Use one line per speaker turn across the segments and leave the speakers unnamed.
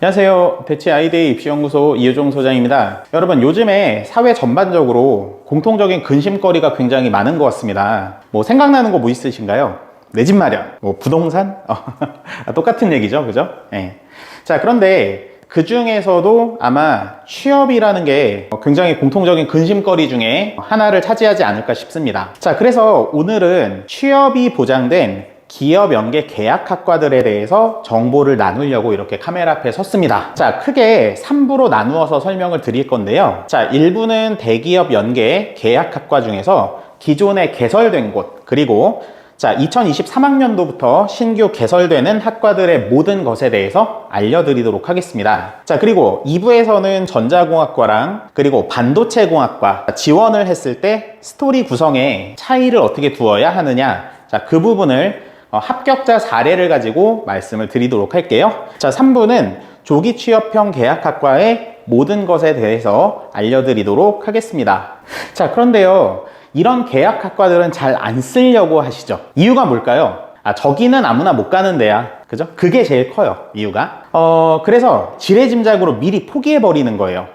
안녕하세요. 대치 아이데이 입시연구소 이효종 소장입니다. 여러분, 요즘에 사회 전반적으로 공통적인 근심거리가 굉장히 많은 것 같습니다. 뭐 생각나는 거 뭐 있으신가요? 내 집 마련, 뭐 부동산? 어, 똑같은 얘기죠, 그죠? 예. 자, 그런데 그 중에서도 아마 취업이라는 게 굉장히 공통적인 근심거리 중에 하나를 차지하지 않을까 싶습니다. 자, 그래서 오늘은 취업이 보장된 기업 연계 계약 학과들에 대해서 정보를 나누려고 이렇게 카메라 앞에 섰습니다. 자, 크게 3부로 나누어서 설명을 드릴 건데요. 자, 1부는 대기업 연계 계약 학과 중에서 기존에 개설된 곳, 그리고 자, 2023학년도부터 신규 개설되는 학과들의 모든 것에 대해서 알려드리도록 하겠습니다. 자, 그리고 2부에서는 전자공학과랑 그리고 반도체공학과 지원을 했을 때 스토리 구성에 차이를 어떻게 두어야 하느냐. 자, 그 부분을 어, 합격자 사례를 가지고 말씀을 드리도록 할게요. 자, 3부는 조기 취업형 계약학과의 모든 것에 대해서 알려드리도록 하겠습니다. 자, 그런데요. 이런 계약학과들은 잘 안 쓰려고 하시죠. 이유가 뭘까요? 아, 저기는 아무나 못 가는 데야. 그죠? 그게 제일 커요. 이유가. 어, 그래서 지레짐작으로 미리 포기해버리는 거예요.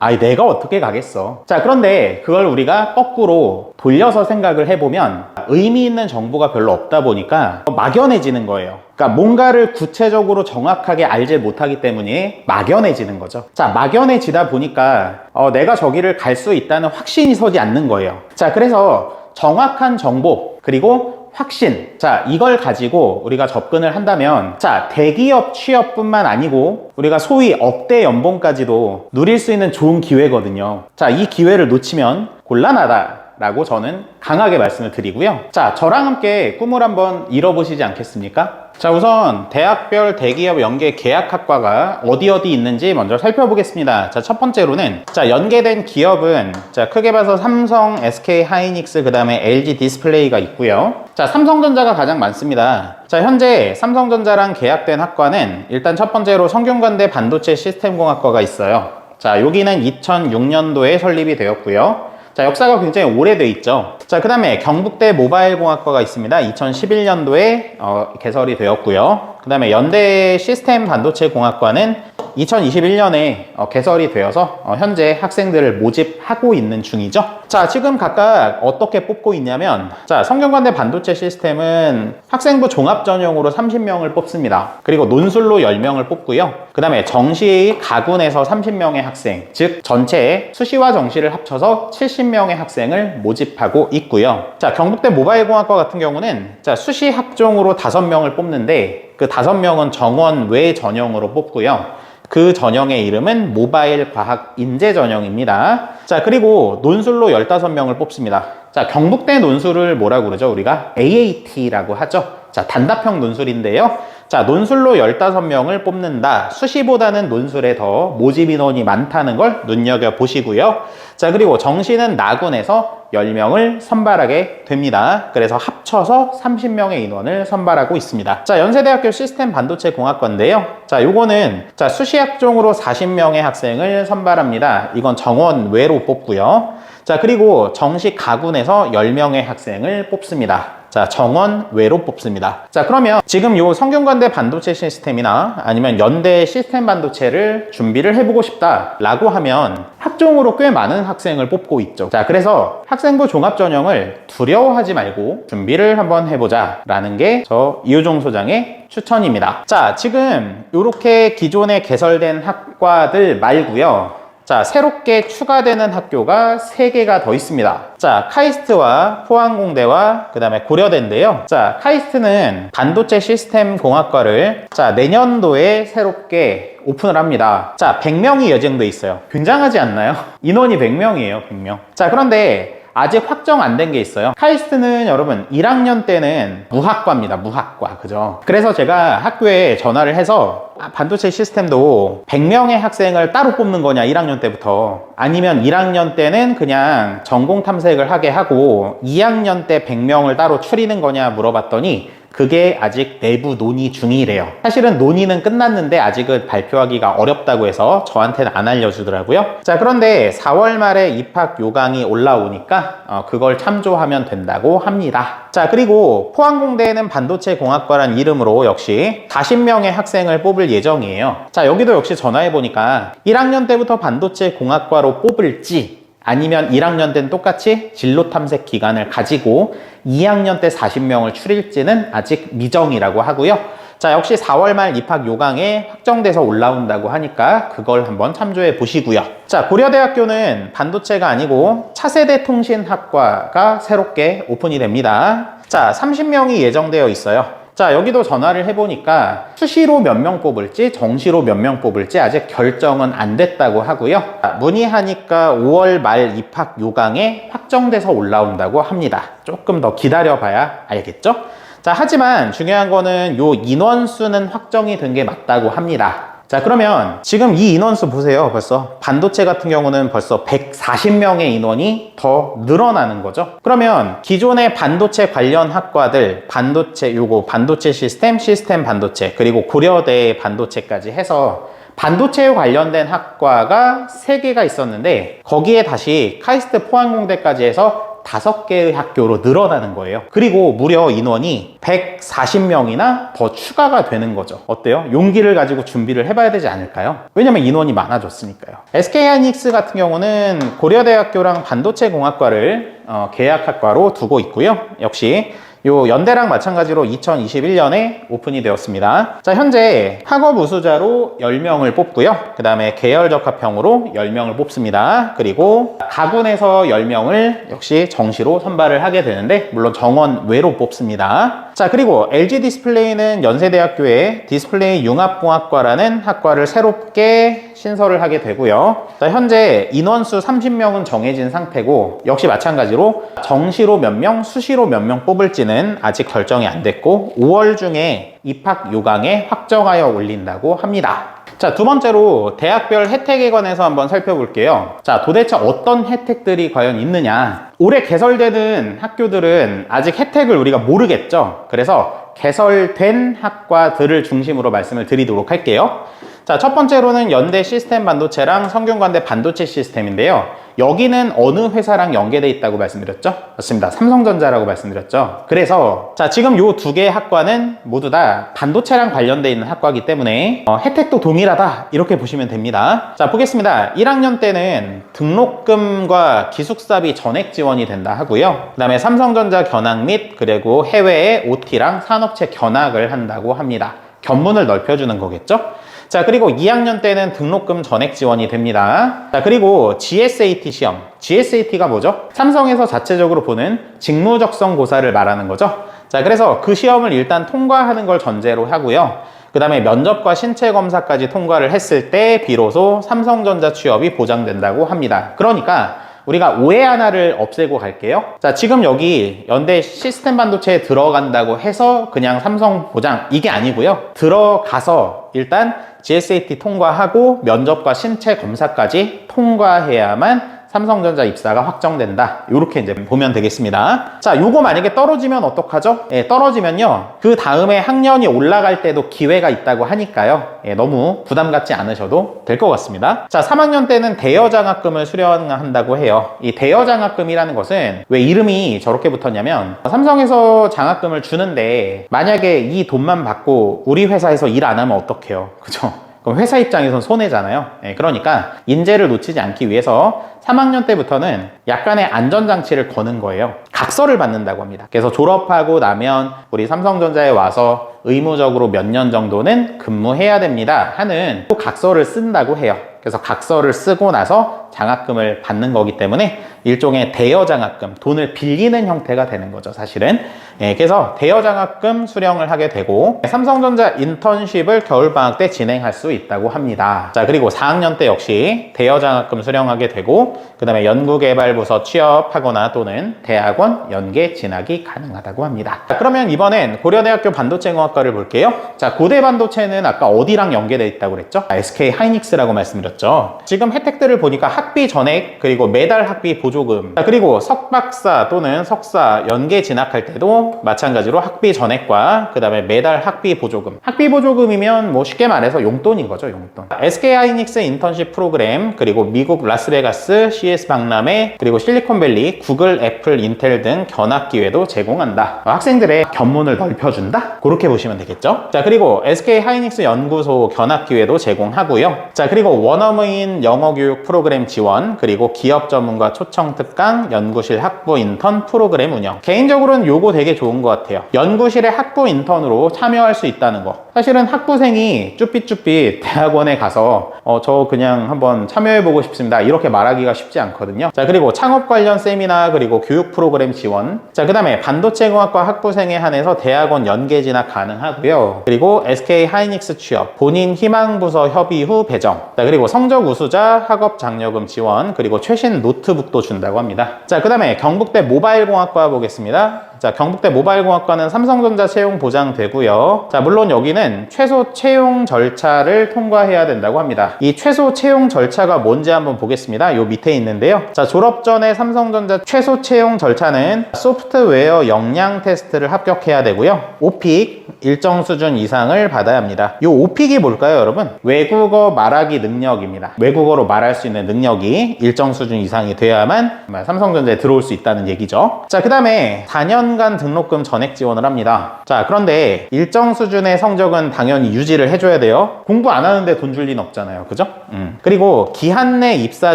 아이, 내가 어떻게 가겠어. 자, 그런데 그걸 우리가 거꾸로 돌려서 생각을 해보면 의미 있는 정보가 별로 없다 보니까 막연해지는 거예요. 그러니까 뭔가를 구체적으로 정확하게 알지 못하기 때문에 막연해지는 거죠. 자, 막연해지다 보니까 어, 내가 저기를 갈 수 있다는 확신이 서지 않는 거예요. 자, 그래서 정확한 정보, 그리고 확신. 자, 이걸 가지고 우리가 접근을 한다면, 자, 대기업 취업뿐만 아니고, 우리가 소위 억대 연봉까지도 누릴 수 있는 좋은 기회거든요. 자, 이 기회를 놓치면 곤란하다. 라고 저는 강하게 말씀을 드리고요. 자, 저랑 함께 꿈을 한번 이뤄보시지 않겠습니까? 자, 우선 대학별 대기업 연계 계약학과가 어디 어디 있는지 먼저 살펴보겠습니다. 자, 첫 번째로는 자, 연계된 기업은 자, 크게 봐서 삼성, SK 하이닉스, 그 다음에 LG 디스플레이가 있고요. 자, 삼성전자가 가장 많습니다. 자, 현재 삼성전자랑 계약된 학과는 일단 첫 번째로 성균관대 반도체 시스템공학과가 있어요. 자, 여기는 2006년도에 설립이 되었고요. 자, 역사가 굉장히 오래돼 있죠. 자, 그 다음에 경북대 모바일공학과가 있습니다. 2011년도에 어, 개설이 되었고요. 그 다음에 연대 시스템 반도체 공학과는 2021년에 어, 개설이 되어서 어, 현재 학생들을 모집하고 있는 중이죠. 자, 지금 각각 어떻게 뽑고 있냐면, 자, 성균관대 반도체 시스템은 학생부 종합 전형으로 30명을 뽑습니다. 그리고 논술로 10명을 뽑고요. 그 다음에 정시 가군에서 30명의 학생, 즉 전체 수시와 정시를 합쳐서 70명의 학생을 모집하고 있고요. 자, 경북대 모바일공학과 같은 경우는 자, 수시 학종으로 5명을 뽑는데 그 5명은 정원 외 전형으로 뽑고요. 그 전형의 이름은 모바일 과학 인재 전형입니다. 자, 그리고 논술로 15명을 뽑습니다. 자, 경북대 논술을 뭐라고 그러죠? 우리가 AAT라고 하죠. 자, 단답형 논술인데요. 자, 논술로 15명을 뽑는다. 수시보다는 논술에 더 모집 인원이 많다는 걸 눈여겨보시고요. 자, 그리고 정시는 나군에서 10명을 선발하게 됩니다. 그래서 합쳐서 30명의 인원을 선발하고 있습니다. 자, 연세대학교 시스템 반도체 공학과인데요. 자, 요거는 자, 수시학종으로 40명의 학생을 선발합니다. 이건 정원 외로 뽑고요. 자, 그리고 정식 가군에서 10명의 학생을 뽑습니다. 자, 정원 외로 뽑습니다. 자, 그러면 지금 요 성균관대 반도체 시스템이나 아니면 연대 시스템 반도체를 준비를 해보고 싶다라고 하면 학종으로 꽤 많은 학생을 뽑고 있죠. 자, 그래서 학생부 종합 전형을 두려워하지 말고 준비를 한번 해보자 라는 게 저 이효종 소장의 추천입니다. 자, 지금 이렇게 기존에 개설된 학과들 말고요. 자, 새롭게 추가되는 학교가 3개가 더 있습니다. 자, 카이스트와 포항공대와 그 다음에 고려대인데요. 자, 카이스트는 반도체 시스템 공학과를 자, 내년도에 새롭게 오픈을 합니다. 자, 100명이 예정돼 있어요. 굉장하지 않나요? 인원이 100명이에요, 100명. 자, 그런데 아직 확정 안 된 게 있어요. 카이스트는 여러분 1학년 때는 무학과입니다. 무학과. 그죠? 그래서 제가 학교에 전화를 해서 아, 반도체 시스템도 100명의 학생을 따로 뽑는 거냐 1학년 때부터 아니면 1학년 때는 그냥 전공 탐색을 하게 하고 2학년 때 100명을 따로 추리는 거냐 물어봤더니 그게 아직 내부 논의 중이래요. 사실은 논의는 끝났는데 아직은 발표하기가 어렵다고 해서 저한테는 안 알려주더라고요. 자, 그런데 4월 말에 입학 요강이 올라오니까 어, 그걸 참조하면 된다고 합니다. 자, 그리고 포항공대에는 반도체 공학과란 이름으로 역시 40명의 학생을 뽑을 예정이에요. 자, 여기도 역시 전화해 보니까 1학년 때부터 반도체 공학과로 뽑을지 아니면 1학년 때는 똑같이 진로 탐색 기간을 가지고 2학년 때 40명을 추릴지는 아직 미정이라고 하고요. 자, 역시 4월 말 입학 요강에 확정돼서 올라온다고 하니까 그걸 한번 참조해 보시고요. 자, 고려대학교는 반도체가 아니고 차세대 통신학과가 새롭게 오픈이 됩니다. 자, 30명이 예정되어 있어요. 자, 여기도 전화를 해보니까 수시로 몇 명 뽑을지 정시로 몇 명 뽑을지 아직 결정은 안 됐다고 하고요. 자, 문의하니까 5월 말 입학 요강에 확정돼서 올라온다고 합니다. 조금 더 기다려봐야 알겠죠? 자, 하지만 중요한 거는 요 인원수는 확정이 된 게 맞다고 합니다. 자, 그러면 지금 이 인원수 보세요. 벌써 반도체 같은 경우는 벌써 140명의 인원이 더 늘어나는 거죠. 그러면 기존의 반도체 관련 학과들, 반도체, 요거 반도체 시스템, 시스템 반도체, 그리고 고려대 반도체까지 해서 반도체에 관련된 학과가 3개가 있었는데 거기에 다시 카이스트 포항공대까지 해서 다섯 개의 학교로 늘어나는 거예요. 그리고 무려 인원이 140명이나 더 추가가 되는 거죠. 어때요? 용기를 가지고 준비를 해봐야 되지 않을까요? 왜냐면 인원이 많아졌으니까요. SK하이닉스 같은 경우는 고려대학교랑 반도체 공학과를 어, 계약학과로 두고 있고요. 역시 요 연대랑 마찬가지로 2021년에 오픈이 되었습니다. 자, 현재 학업 우수자로 10명을 뽑고요. 그 다음에 계열 적합형으로 10명을 뽑습니다. 그리고 가군에서 10명을 역시 정시로 선발을 하게 되는데, 물론 정원 외로 뽑습니다. 자, 그리고 LG 디스플레이는 연세대학교에 디스플레이 융합공학과라는 학과를 새롭게 신설을 하게 되고요. 자, 현재 인원수 30명은 정해진 상태고, 역시 마찬가지로 정시로 몇 명, 수시로 몇 명 뽑을지는 아직 결정이 안 됐고, 5월 중에 입학 요강에 확정하여 올린다고 합니다. 자, 두 번째로 대학별 혜택에 관해서 한번 살펴볼게요. 자, 도대체 어떤 혜택들이 과연 있느냐? 올해 개설되는 학교들은 아직 혜택을 우리가 모르겠죠. 그래서 개설된 학과들을 중심으로 말씀을 드리도록 할게요. 자, 첫 번째로는 연대 시스템 반도체랑 성균관대 반도체 시스템인데요. 여기는 어느 회사랑 연계돼 있다고 말씀드렸죠? 맞습니다. 삼성전자라고 말씀드렸죠. 그래서 자 지금 요 두 개의 학과는 모두 다 반도체랑 관련돼 있는 학과이기 때문에 어, 혜택도 동일하다 이렇게 보시면 됩니다. 자 보겠습니다. 1학년 때는 등록금과 기숙사비 전액 지원이 된다 하고요. 그 다음에 삼성전자 견학 및 그리고 해외의 OT랑 산업체 견학을 한다고 합니다. 견문을 넓혀주는 거겠죠? 자, 그리고 2학년 때는 등록금 전액 지원이 됩니다. 자, 그리고 GSAT 시험. GSAT가 뭐죠? 삼성에서 자체적으로 보는 직무 적성 고사를 말하는 거죠. 자, 그래서 그 시험을 일단 통과하는 걸 전제로 하고요. 그 다음에 면접과 신체 검사까지 통과를 했을 때 비로소 삼성전자 취업이 보장된다고 합니다. 그러니까 우리가 오해 하나를 없애고 갈게요. 자, 지금 여기 연대 시스템 반도체에 들어간다고 해서 그냥 삼성 보장 이게 아니고요. 들어가서 일단 GSAT 통과하고 면접과 신체 검사까지 통과해야만 삼성전자 입사가 확정된다. 이렇게 이제 보면 되겠습니다. 자, 요거 만약에 떨어지면 어떡하죠? 예, 떨어지면요. 그 다음에 학년이 올라갈 때도 기회가 있다고 하니까요. 예, 너무 부담 갖지 않으셔도 될 것 같습니다. 자, 3학년 때는 대여 장학금을 수령한다고 해요. 이 대여 장학금이라는 것은 왜 이름이 저렇게 붙었냐면 삼성에서 장학금을 주는데 만약에 이 돈만 받고 우리 회사에서 일 안 하면 어떡해요? 그죠? 그럼 회사 입장에선 손해잖아요. 예, 그러니까 인재를 놓치지 않기 위해서 3학년 때부터는 약간의 안전장치를 거는 거예요. 각서를 받는다고 합니다. 그래서 졸업하고 나면 우리 삼성전자에 와서 의무적으로 몇 년 정도는 근무해야 됩니다. 하는 또 각서를 쓴다고 해요. 그래서 각서를 쓰고 나서 장학금을 받는 거기 때문에 일종의 대여 장학금, 돈을 빌리는 형태가 되는 거죠, 사실은. 예, 그래서 대여 장학금 수령을 하게 되고 삼성전자 인턴십을 겨울방학 때 진행할 수 있다고 합니다. 자, 그리고 4학년 때 역시 대여 장학금 수령하게 되고 그 다음에 연구개발부서 취업하거나 또는 대학원 연계 진학이 가능하다고 합니다. 자, 그러면 이번엔 고려대학교 반도체공학과를 볼게요. 자, 고대 반도체는 아까 어디랑 연계되어 있다고 그랬죠? 아, SK 하이닉스라고 말씀드렸죠. 지금 혜택들을 보니까 학비 전액 그리고 매달 학비 보조금 자, 그리고 석박사 또는 석사 연계 진학할 때도 마찬가지로 학비 전액과 그 다음에 매달 학비 보조금 학비 보조금이면 뭐 쉽게 말해서 용돈인 거죠 용돈 SK 하이닉스 인턴십 프로그램 그리고 미국 라스베가스 CS 박람회 그리고 실리콘밸리 구글 애플 인텔 등 견학 기회도 제공한다. 학생들의 견문을 넓혀준다? 그렇게 보시면 되겠죠? 자 그리고 SK 하이닉스 연구소 견학 기회도 제공하고요. 자 그리고 원어민 영어 교육 프로그램 지원 그리고 기업 전문가 초청 특강 연구실 학부 인턴 프로그램 운영. 개인적으로는 요거 되게 좋은 것 같아요. 연구실의 학부 인턴으로 참여할 수 있다는 거. 사실은 학부생이 쭈삣쭈삣 대학원에 가서 어, 저 그냥 한번 참여해보고 싶습니다. 이렇게 말하기가 쉽지 않거든요. 자 그리고 창업 관련 세미나 그리고 교육 프로그램 지원. 자 그 다음에 반도체 공학과 학부생에 한해서 대학원 연계 진학 가능하고요. 그리고 SK 하이닉스 취업 본인 희망 부서 협의 후 배정. 자 그리고 성적 우수자 학업 장려금 지원 그리고 최신 노트북도 준다고 합니다. 자 그 다음에 경북대 모바일 공학과 보겠습니다 자, 경북대 모바일공학과는 삼성전자 채용 보장되고요. 자, 물론 여기는 최소 채용 절차를 통과해야 된다고 합니다. 이 최소 채용 절차가 뭔지 한번 보겠습니다. 요 밑에 있는데요. 자, 졸업 전에 삼성전자 최소 채용 절차는 소프트웨어 역량 테스트를 합격해야 되고요. 오픽 일정 수준 이상을 받아야 합니다. 요 오픽이 뭘까요, 여러분? 외국어 말하기 능력입니다. 외국어로 말할 수 있는 능력이 일정 수준 이상이 돼야만 삼성전자에 들어올 수 있다는 얘기죠. 자, 그 다음에 4년 3년간 등록금 전액 지원을 합니다. 자, 그런데 일정 수준의 성적은 당연히 유지를 해줘야 돼요. 공부 안 하는데 돈 줄 리는 없잖아요. 그죠? 음. 그리고 기한 내 입사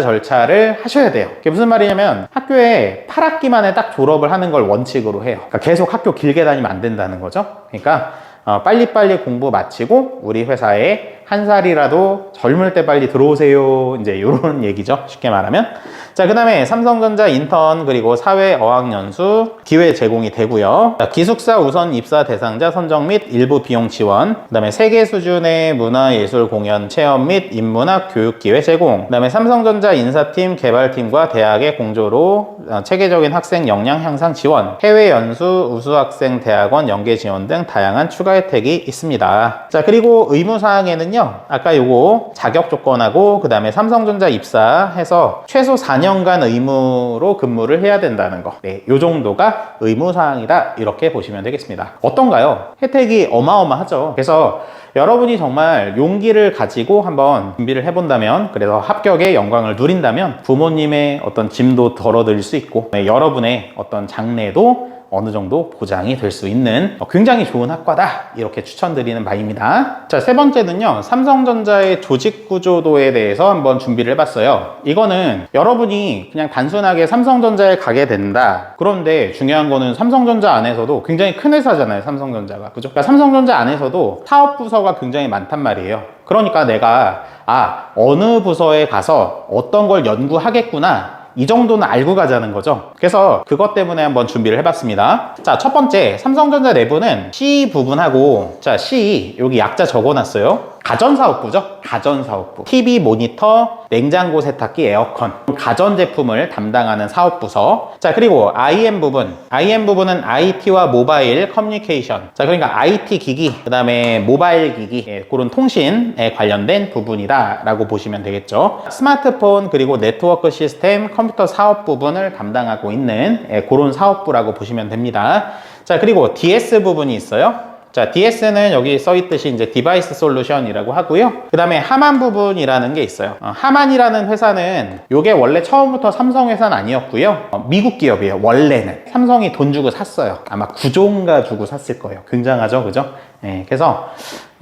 절차를 하셔야 돼요. 그게 무슨 말이냐면 학교에 8학기 만에 딱 졸업을 하는 걸 원칙으로 해요. 그러니까 계속 학교 길게 다니면 안 된다는 거죠. 그러니까 어, 빨리빨리 공부 마치고 우리 회사에 한 살이라도 젊을 때 빨리 들어오세요. 이제 이런 얘기죠. 쉽게 말하면. 자, 그 다음에 삼성전자 인턴 그리고 사회 어학연수 기회 제공이 되고요. 자, 기숙사 우선 입사 대상자 선정 및 일부 비용 지원. 그 다음에 세계 수준의 문화예술 공연 체험 및 인문학 교육 기회 제공. 그 다음에 삼성전자 인사팀 개발팀과 대학의 공조로 어, 체계적인 학생 역량 향상 지원. 해외 연수 우수 학생 대학원 연계 지원 등 다양한 추가 혜택이 있습니다. 자, 그리고 의무 사항에는 요. 아까 요거 자격 조건하고 그 다음에 삼성전자 입사해서 최소 4년간 의무로 근무를 해야 된다는 거. 네, 요 정도가 의무 사항이다. 이렇게 보시면 되겠습니다. 어떤가요? 혜택이 어마어마하죠. 그래서 여러분이 정말 용기를 가지고 한번 준비를 해본다면, 그래서 합격의 영광을 누린다면 부모님의 어떤 짐도 덜어드릴 수 있고, 네, 여러분의 어떤 장래도 어느 정도 보장이 될 수 있는 굉장히 좋은 학과다. 이렇게 추천드리는 바입니다. 자 세 번째는요. 삼성전자의 조직 구조도에 대해서 한번 준비를 해봤어요. 이거는 여러분이 그냥 단순하게 삼성전자에 가게 된다. 그런데 중요한 거는 삼성전자 안에서도 굉장히 큰 회사잖아요 삼성전자가. 그죠? 그러니까 삼성전자 안에서도 사업 부서가 굉장히 많단 말이에요. 그러니까 내가 아 어느 부서에 가서 어떤 걸 연구하겠구나 이 정도는 알고 가자는 거죠. 그래서 그것 때문에 한번 준비를 해봤습니다. 자, 첫 번째, 삼성전자 내부는 C 부분하고, 자, C, 여기 약자 적어놨어요. 가전사업부죠? 가전사업부. TV 모니터, 냉장고 세탁기, 에어컨. 가전제품을 담당하는 사업부서. 자, 그리고 IM 부분. IM 부분은 IT와 모바일 커뮤니케이션. 자, 그러니까 IT 기기, 그 다음에 모바일 기기, 예, 그런 통신에 관련된 부분이다. 라고 보시면 되겠죠. 스마트폰, 그리고 네트워크 시스템, 컴퓨터 사업 부분을 담당하고 있는 예, 그런 사업부라고 보시면 됩니다. 자, 그리고 DS 부분이 있어요. 자, DS는 여기 써 있듯이 이제 디바이스 솔루션이라고 하고요. 그 다음에 하만 부분이라는 게 있어요. 어, 하만이라는 회사는 이게 원래 처음부터 삼성 회사는 아니었고요. 어, 미국 기업이에요. 원래는. 삼성이 돈 주고 샀어요. 아마 구종가 주고 샀을 거예요. 굉장하죠. 그죠? 네, 그래서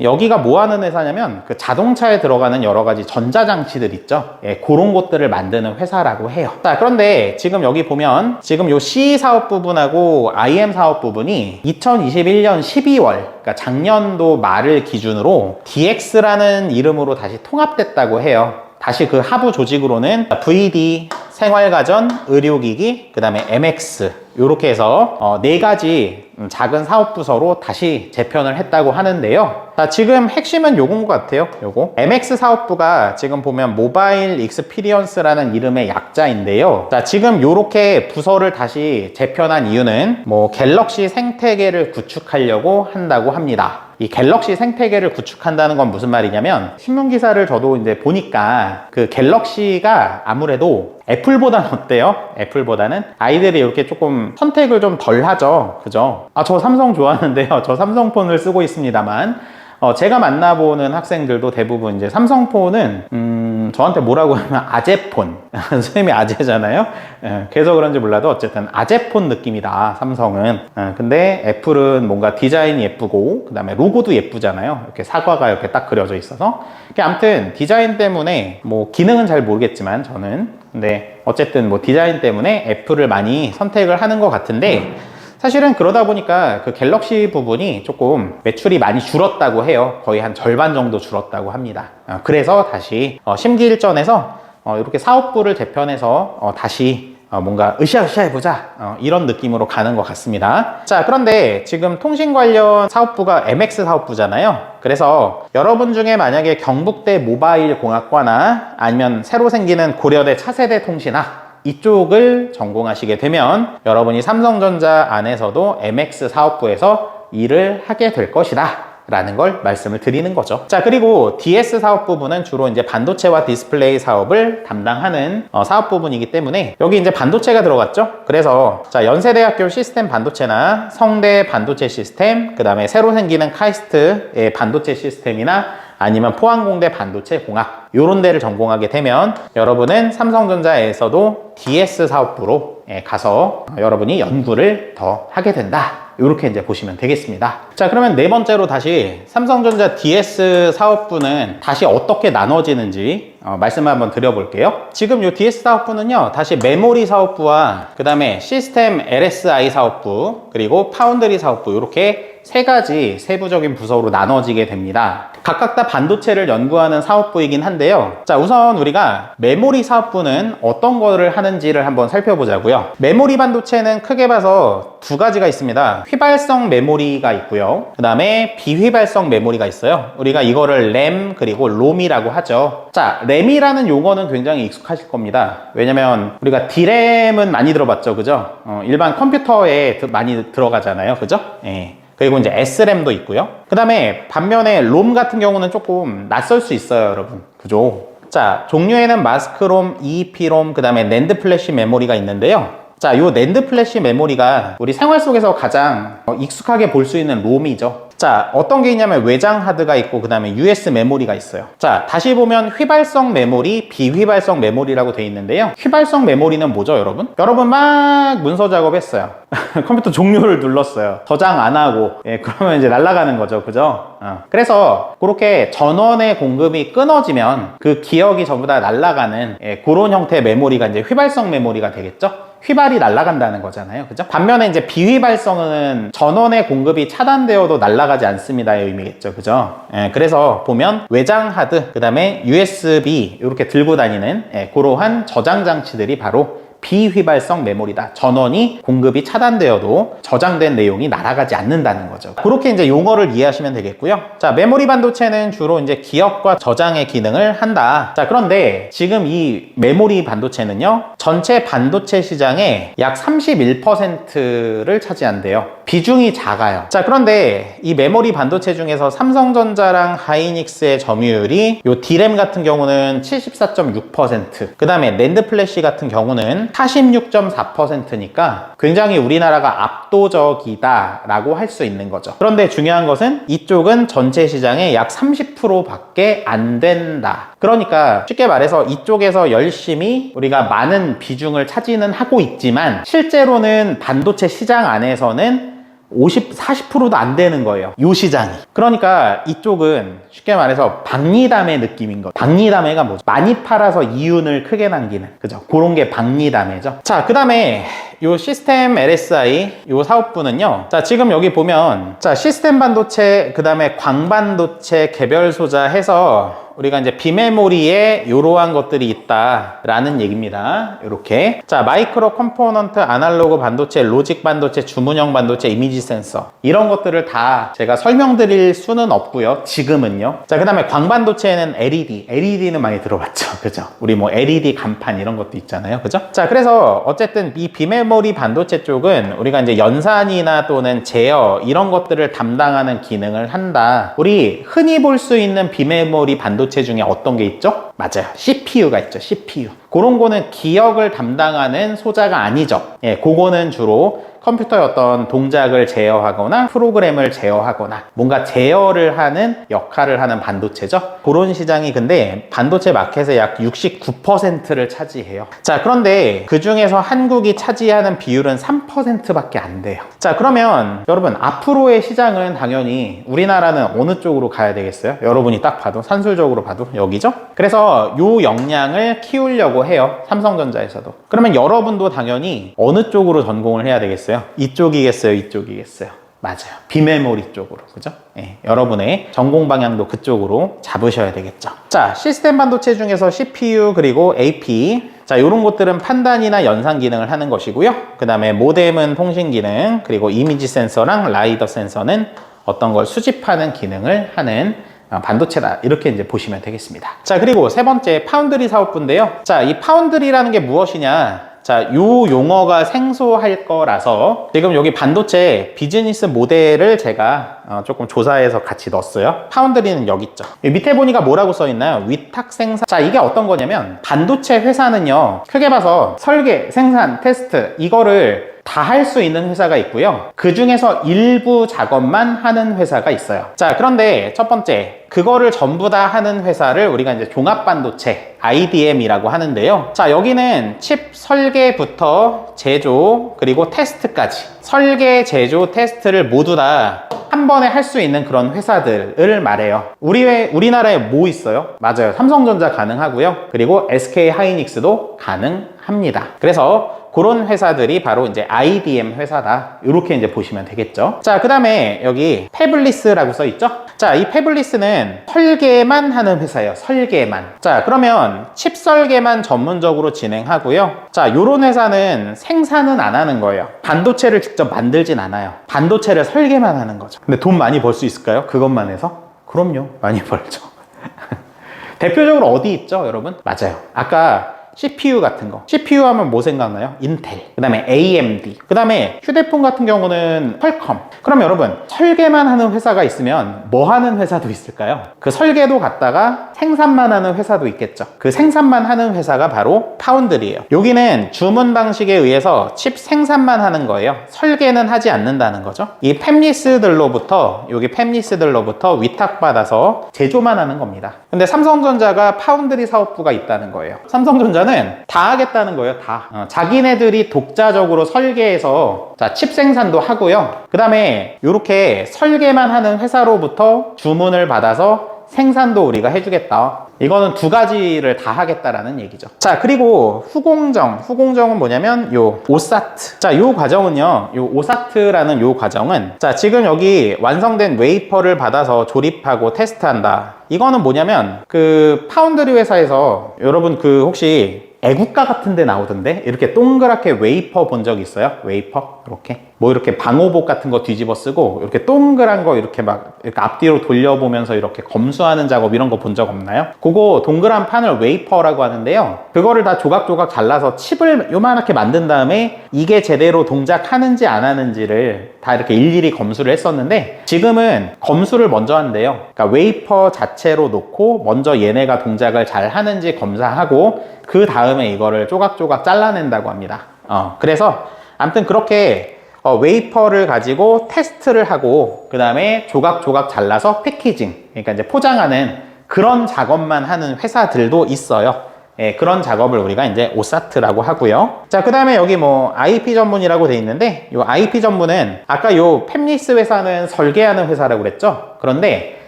여기가 뭐 하는 회사냐면 그 자동차에 들어가는 여러 가지 전자장치들 있죠. 예, 그런 것들을 만드는 회사라고 해요. 자, 그런데 지금 여기 보면 지금 요 C 사업 부분하고 IM 사업 부분이 2021년 12월, 그러니까 작년도 말을 기준으로 DX라는 이름으로 다시 통합됐다고 해요. 다시 그 하부 조직으로는 VD, 생활가전, 의료기기, 그 다음에 MX 이렇게 해서 어, 네 가지 음, 작은 사업 부서로 다시 재편을 했다고 하는데요. 자, 지금 핵심은 요건 것 같아요. 요거 MX 사업부가 지금 보면 모바일 익스피리언스라는 이름의 약자인데요. 자, 지금 요렇게 부서를 다시 재편한 이유는 뭐 갤럭시 생태계를 구축하려고 한다고 합니다. 이 갤럭시 생태계를 구축한다는 건 무슨 말이냐면 신문 기사를 저도 이제 보니까 그 갤럭시가 아무래도 애플보다는 어때요? 애플보다는 아이들이 이렇게 조금 선택을 좀 덜 하죠. 그죠? 아, 저 삼성 좋아하는데요. 저 삼성폰을 쓰고 있습니다만 어, 제가 만나보는 학생들도 대부분 이제 삼성폰은 음, 저한테 뭐라고 하면 아재폰. 선생님이 아재잖아요. 예, 그래서 그런지 몰라도 어쨌든 아재폰 느낌이다 삼성은. 예, 근데 애플은 뭔가 디자인이 예쁘고 그 다음에 로고도 예쁘잖아요. 이렇게 사과가 이렇게 딱 그려져 있어서. 아무튼 디자인 때문에 뭐 기능은 잘 모르겠지만 저는. 근데 어쨌든 뭐 디자인 때문에 애플을 많이 선택을 하는 것 같은데 사실은 그러다 보니까 그 갤럭시 부분이 조금 매출이 많이 줄었다고 해요. 거의 한 절반 정도 줄었다고 합니다. 어, 그래서 다시 어, 심기일전에서 어, 이렇게 사업부를 재편해서 어, 다시 어, 뭔가 으쌰으쌰 해보자 어, 이런 느낌으로 가는 것 같습니다. 자 그런데 지금 통신 관련 사업부가 MX 사업부잖아요. 그래서 여러분 중에 만약에 경북대 모바일 공학과나 아니면 새로 생기는 고려대 차세대 통신학 이쪽을 전공하시게 되면 여러분이 삼성전자 안에서도 MX 사업부에서 일을 하게 될 것이다. 라는 걸 말씀을 드리는 거죠. 자, 그리고 DS 사업 부분은 주로 이제 반도체와 디스플레이 사업을 담당하는 어, 사업 부분이기 때문에 여기 이제 반도체가 들어갔죠. 그래서 자, 연세대학교 시스템 반도체나 성대 반도체 시스템, 그 다음에 새로 생기는 카이스트의 반도체 시스템이나 아니면 포항공대 반도체 공학 이런 데를 전공하게 되면 여러분은 삼성전자에서도 DS 사업부로 예, 가서 여러분이 연구를 더 하게 된다. 이렇게 이제 보시면 되겠습니다. 자, 그러면 네 번째로 다시 삼성전자 DS 사업부는 다시 어떻게 나눠지는지 어, 말씀을 한번 드려볼게요. 지금 이 DS 사업부는요, 다시 메모리 사업부와 그 다음에 시스템 LSI 사업부 그리고 파운드리 사업부 이렇게 세 가지 세부적인 부서로 나눠지게 됩니다. 각각 다 반도체를 연구하는 사업부이긴 한데요. 자, 우선 우리가 메모리 사업부는 어떤 거를 하는지를 한번 살펴보자고요. 메모리 반도체는 크게 봐서 두 가지가 있습니다. 휘발성 메모리가 있고요. 그 다음에 비휘발성 메모리가 있어요. 우리가 이거를 램 그리고 롬이라고 하죠. 자, 램이라는 용어는 굉장히 익숙하실 겁니다. 왜냐면 우리가 D램은 많이 들어봤죠. 그죠? 어, 일반 컴퓨터에 드- 많이 들어가잖아요. 그죠? 예. 그리고 이제 SRAM도 있고요. 그 다음에 반면에 롬 같은 경우는 조금 낯설 수 있어요, 여러분. 그죠? 자, 종류에는 마스크롬, EEP롬, 그 다음에 낸드 플래시 메모리가 있는데요. 자, 요 낸드 플래시 메모리가 우리 생활 속에서 가장 어, 익숙하게 볼 수 있는 롬이죠. 자, 어떤 게 있냐면 외장 하드가 있고 그 다음에 US 메모리가 있어요. 자, 다시 보면 휘발성 메모리, 비휘발성 메모리라고 돼 있는데요. 휘발성 메모리는 뭐죠, 여러분? 여러분 막 문서 작업했어요. 컴퓨터 종료를 눌렀어요. 저장 안 하고. 예, 그러면 이제 날아가는 거죠. 그죠? 어. 그래서 그렇게 전원의 공급이 끊어지면 그 기억이 전부 다 날아가는 예, 그런 형태의 메모리가 이제 휘발성 메모리가 되겠죠? 휘발이 날아간다는 거잖아요. 그죠? 반면에 이제 비휘발성은 전원의 공급이 차단되어도 날아가지 않습니다의 의미겠죠. 그죠? 예, 그래서 보면 외장 하드, 그 다음에 USB 이렇게 들고 다니는 예, 그러한 저장 장치들이 바로 비휘발성 메모리다. 전원이 공급이 차단되어도 저장된 내용이 날아가지 않는다는 거죠. 그렇게 이제 용어를 이해하시면 되겠고요. 자, 메모리 반도체는 주로 이제 기억과 저장의 기능을 한다. 자, 그런데 지금 이 메모리 반도체는요, 전체 반도체 시장의 약 31%를 차지한대요. 비중이 작아요. 자, 그런데 이 메모리 반도체 중에서 삼성전자랑 하이닉스의 점유율이 요 D램 같은 경우는 74.6%, 그 다음에 낸드 플래시 같은 경우는 46.4%니까 굉장히 우리나라가 압도적이다라고 할 수 있는 거죠. 그런데 중요한 것은 이쪽은 전체 시장의 약 30%밖에 안 된다. 그러니까 쉽게 말해서 이쪽에서 열심히 우리가 많은 비중을 차지는 하고 있지만 실제로는 반도체 시장 안에서는 50, 40%도 안 되는 거예요. 요 시장이. 그러니까 이쪽은 쉽게 말해서 박리담의 느낌인 거. 박리담회가 뭐죠? 많이 팔아서 이윤을 크게 남기는. 그죠? 그런 게 박리담회죠. 자, 그 다음에 요 시스템 LSI 요 사업부는요. 자, 지금 여기 보면 자, 시스템 반도체, 그 다음에 광반도체 개별 소자 해서 우리가 이제 비메모리에 이러한 것들이 있다라는 얘기입니다. 이렇게. 자, 마이크로 컴포넌트, 아날로그 반도체, 로직 반도체, 주문형 반도체, 이미지 센서. 이런 것들을 다 제가 설명드릴 수는 없고요. 지금은요. 자, 그 다음에 광반도체에는 LED. LED는 많이 들어봤죠. 그죠? 우리 뭐 LED 간판 이런 것도 있잖아요. 그죠? 자, 그래서 어쨌든 이 비메모리 반도체 쪽은 우리가 이제 연산이나 또는 제어 이런 것들을 담당하는 기능을 한다. 우리 흔히 볼 수 있는 비메모리 반도체 중에 어떤 게 있죠? 맞아요. CPU가 있죠. CPU. 그런 거는 기억을 담당하는 소자가 아니죠. 예, 그거는 주로 컴퓨터의 어떤 동작을 제어하거나 프로그램을 제어하거나 뭔가 제어를 하는 역할을 하는 반도체죠. 그런 시장이 근데 반도체 마켓의 약 69%를 차지해요. 자, 그런데 그 중에서 한국이 차지하는 비율은 3%밖에 안 돼요. 자, 그러면 여러분 앞으로의 시장은 당연히 우리나라는 어느 쪽으로 가야 되겠어요? 여러분이 딱 봐도 산술적으로 봐도 여기죠? 그래서 요 역량을 키우려고 해요. 삼성전자에서도. 그러면 여러분도 당연히 어느 쪽으로 전공을 해야 되겠어요? 이쪽이겠어요? 이쪽이겠어요? 맞아요. 비메모리 쪽으로. 그죠? 예, 여러분의 전공 방향도 그쪽으로 잡으셔야 되겠죠. 자, 시스템 반도체 중에서 CPU 그리고 AP. 자, 이런 것들은 판단이나 연산 기능을 하는 것이고요. 그 다음에 모뎀은 통신 기능, 그리고 이미지 센서랑 라이더 센서는 어떤 걸 수집하는 기능을 하는 어, 반도체다 이렇게 이제 보시면 되겠습니다 자 그리고 세 번째 파운드리 사업부인데요 자 이 파운드리라는 게 무엇이냐 자, 요 용어가 생소할 거라서 지금 여기 반도체 비즈니스 모델을 제가 어, 조금 조사해서 같이 넣었어요. 파운드리는 여기 있죠. 이 밑에 보니까 뭐라고 써 있나요? 위탁 생산. 자, 이게 어떤 거냐면 반도체 회사는요. 크게 봐서 설계, 생산, 테스트 이거를 다 할 수 있는 회사가 있고요. 그 중에서 일부 작업만 하는 회사가 있어요. 자, 그런데 첫 번째, 그거를 전부 다 하는 회사를 우리가 이제 종합반도체, IDM이라고 하는데요. 자, 여기는 칩 설계부터 제조, 그리고 테스트까지. 설계, 제조, 테스트를 모두 다 한 번에 할 수 있는 그런 회사들을 말해요. 우리, 우리나라에 뭐 있어요? 맞아요. 삼성전자 가능하고요. 그리고 SK 하이닉스도 가능 합니다. 그래서 그런 회사들이 바로 이제 IDM 회사다. 이렇게 이제 보시면 되겠죠. 자, 그 다음에 여기 패블리스라고 써 있죠? 자, 이 패블리스는 설계만 하는 회사예요. 설계만. 자, 그러면 칩 설계만 전문적으로 진행하고요. 자, 요런 회사는 생산은 안 하는 거예요. 반도체를 직접 만들진 않아요. 반도체를 설계만 하는 거죠. 근데 돈 많이 벌 수 있을까요? 그것만 해서? 그럼요. 많이 벌죠. 대표적으로 어디 있죠, 여러분? 맞아요. 아까 CPU 같은 거. CPU 하면 뭐 생각나요? 인텔. 그 다음에 AMD. 그 다음에 휴대폰 같은 경우는 퀄컴. 그럼 여러분, 설계만 하는 회사가 있으면 뭐 하는 회사도 있을까요? 그 설계도 갖다가 생산만 하는 회사도 있겠죠. 그 생산만 하는 회사가 바로 파운드리예요. 여기는 주문 방식에 의해서 칩 생산만 하는 거예요. 설계는 하지 않는다는 거죠. 이 팹리스들로부터, 여기 팹리스들로부터 위탁받아서 제조만 하는 겁니다. 근데 삼성전자가 파운드리 사업부가 있다는 거예요. 삼성전자 는 다 하겠다는 거예요, 다. 어, 자기네들이 독자적으로 설계해서 자, 칩 생산도 하고요. 그 다음에 이렇게 설계만 하는 회사로부터 주문을 받아서 생산도 우리가 해주겠다. 이거는 두 가지를 다 하겠다라는 얘기죠. 자, 그리고 후공정. 후공정은 뭐냐면 요 오사트. 자, 요 과정은요. 요 오사트라는 요 과정은 자, 지금 여기 완성된 웨이퍼를 받아서 조립하고 테스트한다. 이거는 뭐냐면 그 파운드리 회사에서 여러분 그 혹시 애국가 같은 데 나오던데 이렇게 동그랗게 웨이퍼 본 적 있어요? 웨이퍼 이렇게 뭐 이렇게 방호복 같은 거 뒤집어 쓰고 이렇게 동그란 거 이렇게 막 이렇게 앞뒤로 돌려보면서 이렇게 검수하는 작업 이런 거 본 적 없나요? 그거 동그란 판을 웨이퍼라고 하는데요. 그거를 다 조각조각 잘라서 칩을 요만하게 만든 다음에 이게 제대로 동작하는지 안 하는지를 다 이렇게 일일이 검수를 했었는데 지금은 검수를 먼저 한대요. 그러니까 웨이퍼 자체로 놓고 먼저 얘네가 동작을 잘 하는지 검사하고 그 다음에 이거를 조각조각 잘라낸다고 합니다. 어, 그래서 아무튼 그렇게 어, 웨이퍼를 가지고 테스트를 하고 그 다음에 조각조각 잘라서 패키징 그러니까 이제 포장하는 그런 작업만 하는 회사들도 있어요. 예, 그런 작업을 우리가 이제 오사트라고 하고요. 자, 그 다음에 여기 뭐 IP 전문이라고 돼 있는데 이 IP 전문은 아까 요 팹리스 회사는 설계하는 회사라고 그랬죠. 그런데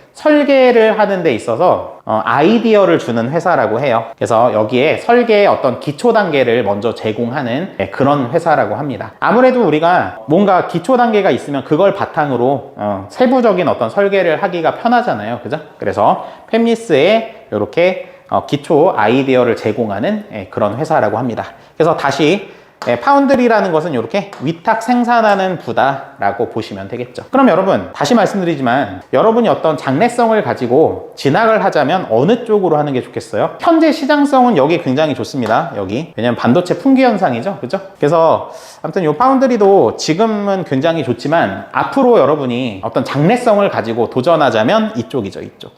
설계를 하는 데 있어서 어, 아이디어를 주는 회사라고 해요. 그래서 여기에 설계의 어떤 기초 단계를 먼저 제공하는 네, 그런 회사라고 합니다. 아무래도 우리가 뭔가 기초 단계가 있으면 그걸 바탕으로 어, 세부적인 어떤 설계를 하기가 편하잖아요. 그죠? 그래서 팹리스에 이렇게 어, 기초 아이디어를 제공하는 예, 그런 회사라고 합니다. 그래서 다시 예, 파운드리라는 것은 이렇게 위탁 생산하는 부다라고 보시면 되겠죠. 그럼 여러분 다시 말씀드리지만 여러분이 어떤 장래성을 가지고 진학을 하자면 어느 쪽으로 하는 게 좋겠어요? 현재 시장성은 여기 굉장히 좋습니다. 여기 왜냐면 반도체 풍기 현상이죠, 그죠? 그래서 아무튼 이 파운드리도 지금은 굉장히 좋지만 앞으로 여러분이 어떤 장래성을 가지고 도전하자면 이쪽이죠, 이쪽.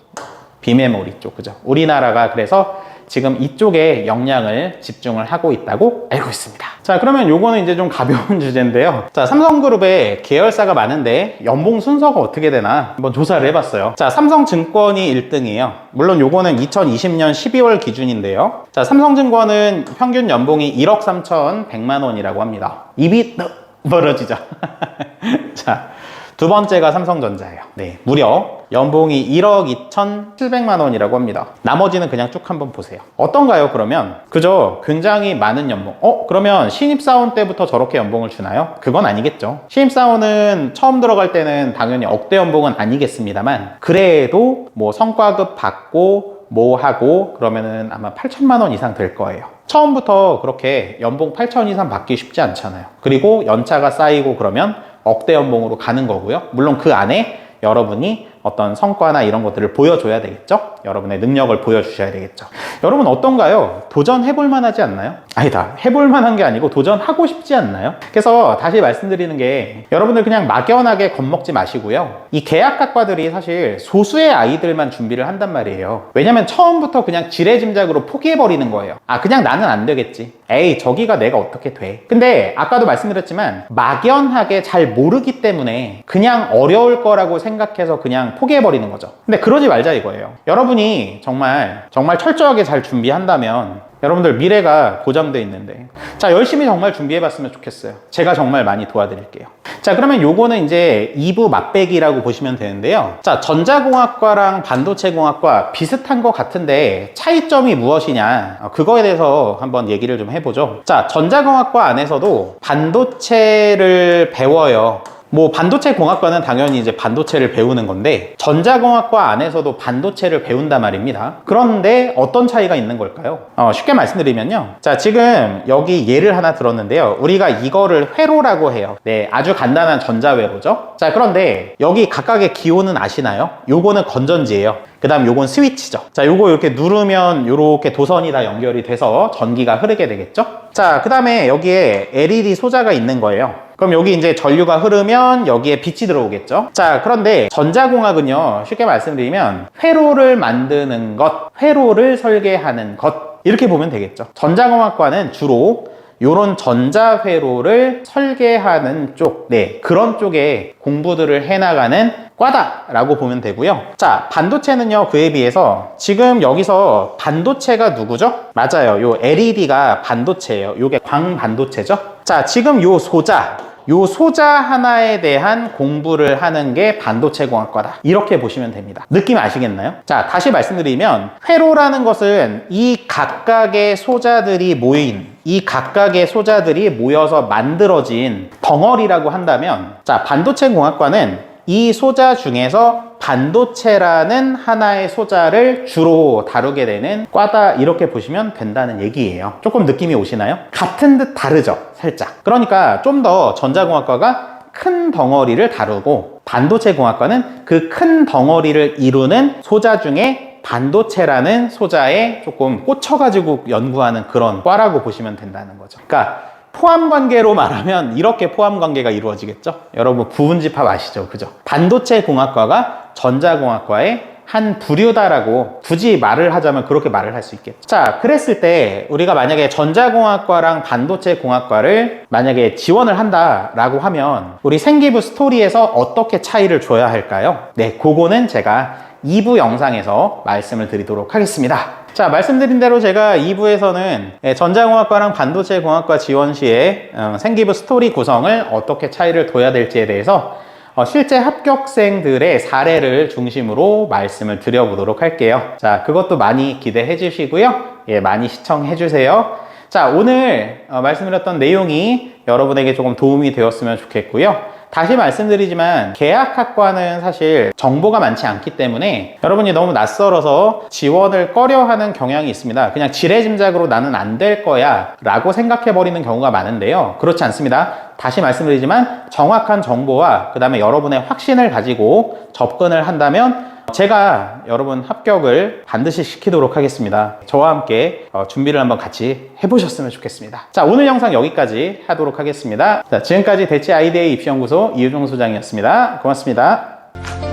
비메모리 쪽, 그죠? 우리나라가 그래서 지금 이쪽에 역량을 집중을 하고 있다고 알고 있습니다. 자, 그러면 요거는 이제 좀 가벼운 주제인데요. 자, 삼성그룹에 계열사가 많은데 연봉 순서가 어떻게 되나 한번 조사를 해봤어요. 자, 삼성증권이 1등이에요. 물론 요거는 2020년 12월 기준인데요. 자, 삼성증권은 평균 연봉이 1억 3,100만 원이라고 합니다. 입이 떡 벌어지죠. 자, 두 번째가 삼성전자예요. 네, 무려 연봉이 1억 2,700만 원이라고 합니다. 나머지는 그냥 쭉 한번 보세요. 어떤가요, 그러면? 그죠? 굉장히 많은 연봉. 어, 그러면 신입사원 때부터 저렇게 연봉을 주나요? 그건 아니겠죠. 신입사원은 처음 들어갈 때는 당연히 억대 연봉은 아니겠습니다만, 그래도 뭐 성과급 받고, 뭐 하고, 그러면은 아마 8천만 원 이상 될 거예요. 처음부터 그렇게 연봉 8천 이상 받기 쉽지 않잖아요. 그리고 연차가 쌓이고 그러면 억대 연봉으로 가는 거고요. 물론 그 안에 여러분이 어떤 성과나 이런 것들을 보여줘야 되겠죠? 여러분의 능력을 보여주셔야 되겠죠? 여러분 어떤가요? 도전해볼 만하지 않나요? 아니다. 해볼 만한 게 아니고 도전하고 싶지 않나요? 그래서 다시 말씀드리는 게 여러분들 그냥 막연하게 겁먹지 마시고요. 이 계약학과들이 사실 소수의 아이들만 준비를 한단 말이에요. 왜냐면 처음부터 그냥 지레짐작으로 포기해버리는 거예요. 아, 그냥 나는 안 되겠지. 에이, 저기가 내가 어떻게 돼. 근데 아까도 말씀드렸지만 막연하게 잘 모르기 때문에 그냥 어려울 거라고 생각해서 그냥 포기해버리는 거죠. 근데 그러지 말자 이거예요. 여러분이 정말, 정말 철저하게 잘 준비한다면 여러분들 미래가 보장돼 있는데. 자 열심히 정말 준비해 봤으면 좋겠어요. 제가 정말 많이 도와드릴게요. 자 그러면 요거는 이제 2부 맛배기라고 보시면 되는데요. 자 전자공학과랑 반도체공학과 비슷한 것 같은데 차이점이 무엇이냐? 어, 그거에 대해서 한번 얘기를 좀 해보죠. 자 전자공학과 안에서도 반도체를 배워요 뭐 반도체 공학과는 당연히 이제 반도체를 배우는 건데 전자공학과 안에서도 반도체를 배운단 말입니다. 그런데 어떤 차이가 있는 걸까요? 어, 쉽게 말씀드리면요. 자, 지금 여기 예를 하나 들었는데요. 우리가 이거를 회로라고 해요. 네, 아주 간단한 전자회로죠. 자, 그런데 여기 각각의 기호는 아시나요? 요거는 건전지예요. 그 다음 요건 스위치죠. 자, 요거 이렇게 누르면 요렇게 도선이 다 연결이 돼서 전기가 흐르게 되겠죠? 자, 그 다음에 여기에 LED 소자가 있는 거예요. 그럼 여기 이제 전류가 흐르면 여기에 빛이 들어오겠죠? 자, 그런데 전자공학은요, 쉽게 말씀드리면 회로를 만드는 것, 회로를 설계하는 것, 이렇게 보면 되겠죠. 전자공학과는 주로 요런 전자회로를 설계하는 쪽, 네, 그런 쪽에 공부들을 해나가는 과다라고 보면 되고요. 자, 반도체는요, 그에 비해서 지금 여기서 반도체가 누구죠? 맞아요. 요 LED가 반도체예요. 요게 광반도체죠? 자, 지금 요 소자, 요 소자 하나에 대한 공부를 하는 게 반도체 공학과다. 이렇게 보시면 됩니다. 느낌 아시겠나요? 자, 다시 말씀드리면 회로라는 것은 이 각각의 소자들이 모인 이 각각의 소자들이 모여서 만들어진 덩어리라고 한다면 자, 반도체 공학과는 이 소자 중에서 반도체라는 하나의 소자를 주로 다루게 되는 과다 이렇게 보시면 된다는 얘기예요. 조금 느낌이 오시나요? 같은 듯 다르죠? 살짝. 그러니까 좀 더 전자공학과가 큰 덩어리를 다루고 반도체 공학과는 그 큰 덩어리를 이루는 소자 중에 반도체라는 소자에 조금 꽂혀가지고 연구하는 그런 과라고 보시면 된다는 거죠. 그러니까 포함 관계로 말하면 이렇게 포함 관계가 이루어지겠죠? 여러분 부분집합 아시죠? 그죠? 반도체 공학과가 전자공학과의 한 부류다라고 굳이 말을 하자면 그렇게 말을 할 수 있겠죠. 자, 그랬을 때 우리가 만약에 전자공학과랑 반도체 공학과를 만약에 지원을 한다라고 하면 우리 생기부 스토리에서 어떻게 차이를 줘야 할까요? 네, 그거는 제가 2부 영상에서 말씀을 드리도록 하겠습니다. 자, 말씀드린 대로 제가 2부에서는 전자공학과랑 반도체공학과 지원 시에 어, 생기부 스토리 구성을 어떻게 차이를 둬야 될지에 대해서 어, 실제 합격생들의 사례를 중심으로 말씀을 드려보도록 할게요. 자, 그것도 많이 기대해 주시고요. 예, 많이 시청해 주세요. 자, 오늘 어, 말씀드렸던 내용이 여러분에게 조금 도움이 되었으면 좋겠고요. 다시 말씀드리지만 계약학과는 사실 정보가 많지 않기 때문에 여러분이 너무 낯설어서 지원을 꺼려하는 경향이 있습니다. 그냥 지레짐작으로 나는 안 될 거야 라고 생각해 버리는 경우가 많은데요. 그렇지 않습니다. 다시 말씀드리지만 정확한 정보와 그 다음에 여러분의 확신을 가지고 접근을 한다면 제가 여러분 합격을 반드시 시키도록 하겠습니다. 저와 함께 어, 준비를 한번 같이 해보셨으면 좋겠습니다. 자, 오늘 영상 여기까지 하도록 하겠습니다. 자, 지금까지 대치 아이디어의 입시연구소 이유종 소장이었습니다. 고맙습니다.